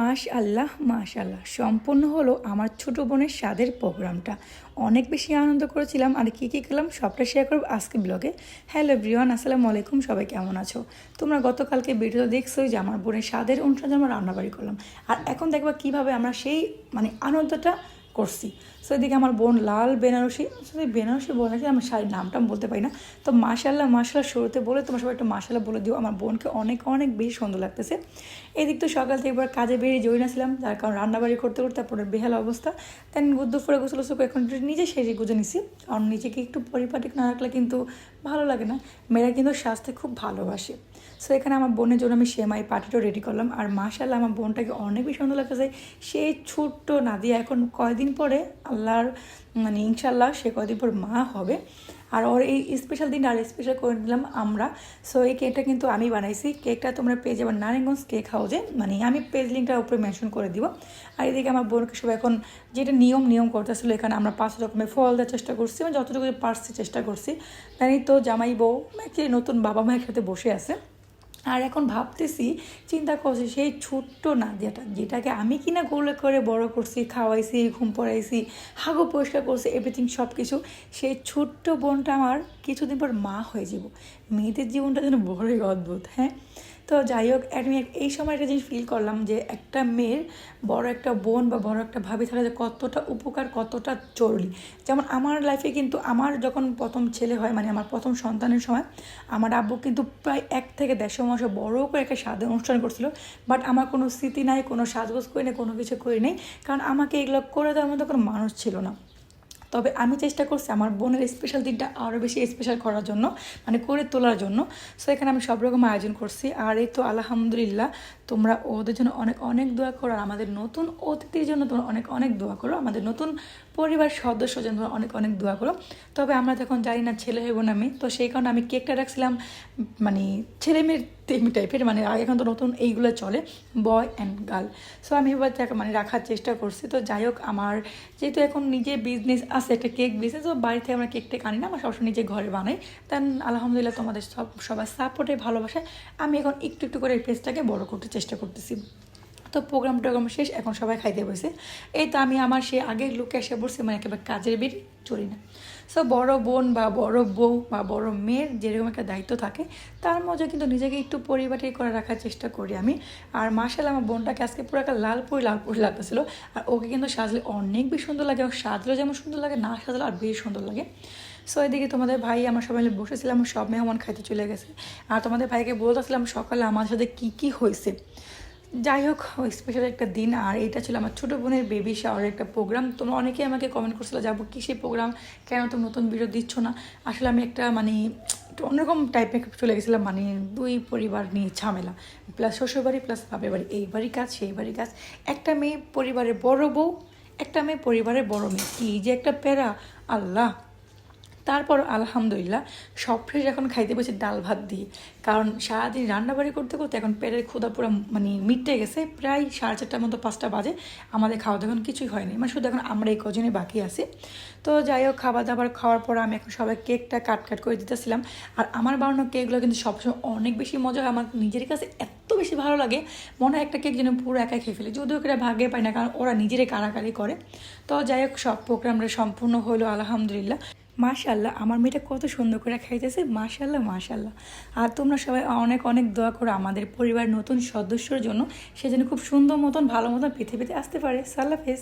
মাস আল্লাহ মাস আল্লাহ সম্পূর্ণ হলো আমার ছোট বোনের স্বাদের প্রোগ্রামটা। অনেক বেশি আনন্দ করেছিলাম। আর কী কী খেলাম সবটা শেয়ার করব আজকে ব্লগে হ্যালো ব্রিয়ান আসসালামু আলাইকুম, সবাই কেমন আছো? তোমরা গতকালকে ভিডিও দেখছ যে আমার বোনের স্বাদের অনুষ্ঠানে আমরা রান্নাবাড়ি করলাম। আর এখন দেখবা কীভাবে আমরা সেই মানে আনন্দটা করছি। সো এদিকে আমার বোন লাল বেনারসি সরি বেনারসি বোন আছে আমার শাড়ির নামটা বলতে পারি না। তো মাশাল্লাহ মাশাল্লাহ শুরুতে বলে, তোমার সবাই একটু মাশাল্লাহ বলে দিও। আমার বোনকে অনেক অনেক বেশি সুন্দর লাগতেছে। এদিক তো সকাল থেকে একবার কাজে বেরিয়ে জড়িয়ে আসলাম যার কারণ রান্নাবাড়ি করতে করতে তারপরে বেহাল অবস্থা। দেন দুপুরে গোসল সুপ এখন নিজে সেজে গুজে নিছি। কারণ নিজেকে একটু পরিপাটি না রাখলে কিন্তু ভালো লাগে না। মেয়েরা কিন্তু স্বাস্থ্যে খুব ভালোবাসে। সো এখানে আমার বোনের জন্য আমি সেমাই পাটিটা রেডি করলাম। আর মাশাল্লাহ আমার বোনটাকে অনেক বেশি সুন্দর লাগতেছে। সেই ছোট্ট নাদিয়া এখন কয়দিন পরে আল্লাহর মানে ইনশাল্লাহ সে কয়দিন পর মা হবে। আর ওর এই স্পেশাল দিনটা আর স্পেশাল করে নিলাম আমরা। সো এই কেকটা কিন্তু আমি বানাইছি। কেকটা তোমরা পেয়ে যাবে নারায়ণগঞ্জ কেক হাউজে মানে আমি পেজ লিঙ্কটা উপরে মেনশন করে দিব। আর এদিকে আমার বোনকে সব এখন যেটা নিয়ম নিয়ম করতেছিল, এখানে আমরা পাঁচ রকমের ফল দেওয়ার চেষ্টা করছি মানে যতটুকু পারছি চেষ্টা করছি। তাই তো জামাই বউ একচুয়ালি নতুন বাবা মায়ের সাথে বসে আছে। আর এখন ভাবতেছি, চিন্তা করছি সেই ছোট্ট না যেটা যেটাকে আমি কিনা গোলে করে বড় করছি, খাওয়াইছি, ঘুম পড়াইছি, হাগু পরিষ্কার করছি এভরিথিং সব কিছু সেই ছোট্ট বোনটা আমার কিছুদিন পর মা হয়ে যাব। মেয়েদের জীবনটা যেন বড়ই অদ্ভুত হ্যাঁ? তো যাই হোক আমি এই সময় একটা জিনিস ফিল করলাম যে একটা মেয়ের বড় একটা বোন বা বড় একটা ভাবি থাকা যে কতটা উপকার, কতটা জরুরি। যেমন আমার লাইফে কিন্তু আমার যখন প্রথম ছেলে হয় মানে আমার প্রথম সন্তানের সময়, আমার আব্বু কিন্তু প্রায় এক থেকে দেড়শো মাসে বড় করে একটা স্বাদ অনুষ্ঠান করছিল। বাট আমার কোনো স্মৃতি নাই, কোনো সাজগোজ করি নাই, কোনো কিছু করি নাই। কারণ আমাকে এগুলো করে দেওয়ার মতো কোনো মানুষ ছিল না। তবে আমি চেষ্টা করছি আমার বোনের স্পেশাল দিনটা আরও বেশি স্পেশাল করার জন্য মানে করে তোলার জন্য। সো এখানে আমি সব রকম আয়োজন করছি। আর এই তো আলহামদুলিল্লাহ, তোমরা ওদের জন্য অনেক অনেক দোয়া করো। আর আমাদের নতুন অতিথির জন্য তোমরা অনেক অনেক দোয়া করো। আমাদের নতুন পরিবার সদস্য জন্য তোমরা অনেক অনেক দোয়া করো। তবে আমরা যখন জানি না ছেলে হইব না আমি। তো সেই কারণে আমি কেকটা রাখছিলাম মানে ছেলে মেয়ের তেমনি টাইপের মানে এখন তো নতুন এইগুলো চলে বয় অ্যান্ড গার্ল সো আমি এবার মানে রাখার চেষ্টা করছি। তো যাই হোক, আমার যেহেতু এখন নিজে বিজনেস আছে, একটা কেক বিজনেস তো বাড়ি থেকে আমরা কেক টেক আনি না, আমরা সবসময় নিজে ঘরে বানাই। দেন আলহামদুলিল্লাহ, তোমাদের সব, সবার সাপোর্টে ভালোবাসায়। আমি এখন একটু একটু করে এই পেজটাকে বড় করতে চেষ্টা করতেছি। তো প্রোগ্রাম টোগ্রাম শেষ, এখন সবাই খাইতে বসে। এই তো আমি আমার সেই আগে লুকে এসে বসছি মানে একেবারে কাজের বের চলি না। সো বড় বোন বা বড় বউ বা বড় মেয়ের যেরকম একটা দায়িত্ব থাকে, তার মধ্যে কিন্তু নিজেকে একটু পরিবাটি করে রাখার চেষ্টা করি আমি। আর মার্শাল আমার বোনটাকে আজকে পুরো একটা লালপুরি লালপুরি লাগতেছিল। আর ওকে কিন্তু সাজলে অনেক বেশি সুন্দর লাগে ও সাজলেও যেমন সুন্দর লাগে, না সাজলে আর বেশ সুন্দর লাগে। সো এদিকে তোমাদের ভাই, আমার সবাই মিলে বসেছিলাম, সব মেহমান খাইতে চলে গেছে। আর তোমাদের ভাইকে বলতেছিলাম সকালে আমার সাথে কী কী হয়েছে? যাই হোক স্পেশাল একটা দিন, আর এটা ছিল আমার ছোটো বোনের বেবি শাওয়ার একটা প্রোগ্রাম তোমরা অনেকেই আমাকে কমেন্ট করছিল যাব কি সেই প্রোগ্রাম কেন তুমি নতুন ভিডিও দিচ্ছ না? আসলে আমি একটা মানে একটু অন্যরকম টাইপের চলে গেছিলাম মানে দুই পরিবার নিয়ে ঝামেলা। প্লাস শ্বশুরবাড়ি প্লাস বাপের বাড়ি। এই বাড়ি কাজ, সেই বাড়ি কাজ। একটা মেয়ে পরিবারের বড় বউ, একটা মেয়ে পরিবারের বড় মেয়ে। কি যে একটা প্যারা! আল্লাহ! তারপর আলহামদুলিল্লাহ সব ফ্রেশ এখন খাইতে বসে ডাল ভাত দিয়ে। কারণ সারাদিন রান্নাবাড়ি করতে করতে এখন পেটের ক্ষুদা পুরো মানে মিটে গেছে। প্রায় সাড়ে চারটার মতো পাঁচটা বাজে। আমাদের খাওয়া দাওয়া এখন কিছুই হয়নি। মানে শুধু এখন আমরা এই কজনে বাকি আছি। তো যাই হোক খাবার দাবার খাওয়ার পর আমি এখন সবাই কেকটা কাট কাট করে দিতেছিলাম। আর আমার বানানো কেকগুলো কিন্তু সবসময় অনেক বেশি মজা হয়। আমার নিজের কাছে এত বেশি ভালো লাগে। মনে হয় একটা কেক যেন পুরো একাই খেয়ে ফেলে। যদিও ওরা ভাগে পায় না, কারণ ওরা নিজেরাই কারাকারি করে। তো যাই হোক, সব প্রোগ্রামটা সম্পূর্ণ হলো আলহামদুলিল্লাহ। মাশাল্লাহ আমার মেয়েটা কত সুন্দর করে খাইতেছে মাশাল্লাহ মাশাল্লাহ আর তোমরা সবাই অনেক অনেক দোয়া করো আমাদের পরিবার নতুন সদস্যর জন্য, সে যেন খুব সুন্দর মতন, ভালো মতন পৃথিবীতে আসতে পারে। সাল্লাহ ফেস